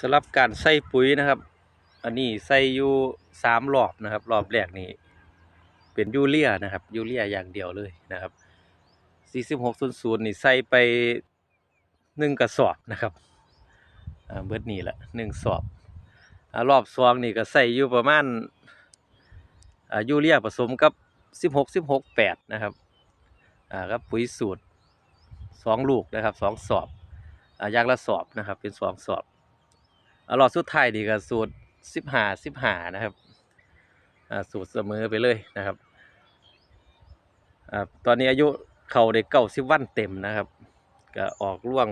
สำหรับการใส่ปุ๋ยนะครับ อันนี้ใส่อยู่สามรอบนะครับ รอบแรกนี่เป็นยูเรียนะครับ ยูเรียอย่างเดียวเลยนะครับ4600นี่ใส่ไปหนึ่งกระสอบนะครับเบิดนี่แหละหนึ่งสอบอรอบสองนี่ก็ใส่อยู่ประมาณยูเรียผสมกับ 16 16 8 นะครับกับปุ๋ยสูตรสองลูกนะครับสองสอบอย่างละสอบนะครับ เป็นสองสอบ อารอบสุดท้ายนี่ก็สูตรสิบห้าสิบห้านะครับสูตรเสมอไปเลยนะครับอตอนนี้อายุเขาได้เก้าสิบวันเต็มนะครับก็ออกร่วง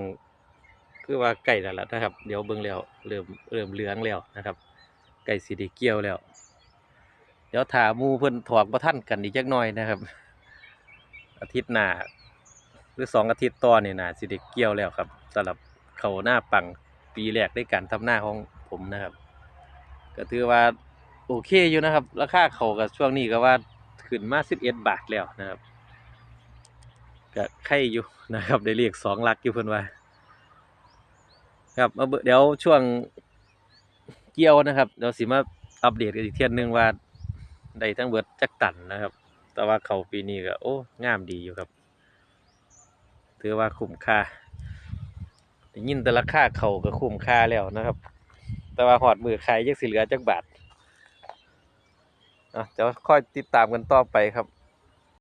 คือว่าใกล้แล้วล่ะนะครับ เดี๋ยวเบิ่งแล้วเริ่มเริ่มเหลืองแล้วนะครับใกล้สีด้เกี่ยวแล้ว เดี๋ยวถามูเพิ่นถอกบ่ทันกันอีกจักหน่อยนะครับ อาทิตย์หน้าหรือสองอาทิตย์ต่อนี่น่าสิได้เกี่ยวแล้วครับสำหรับเขาหน้าปัง ปีแรกในการทำหน้าของผมนะครับ ก็ถือว่าโอเคอยู่นะครับ ราคาเขากับช่วงนี้ก็ว่าขึ้นมา11บเอ็ดบาทแล้วนะครับก็ไข่อยู่นะครับ ได้เรียกสองหลักอยู่เพิ่นว่า ครับมาเบิ่งเดี๋ยวช่วงเกี่ยวนะครับเดี๋ยวสิมาอัปเดตกันอีกเที่ยนึงว่าได้ทั้งเบิดจักตันนะครับ แต่ว่าเขาปีนี้ก็โอ้งามดีอยู่ครับ ถือว่าคุ้มค่า ได้ยินแต่ราคาเขาก็คุ้มค่าแล้วนะครับ แต่ว่าหอดมือใครยังสิเหลือจักบาทอะเดี๋ยวค่อยติดตามกันต่อไปครับ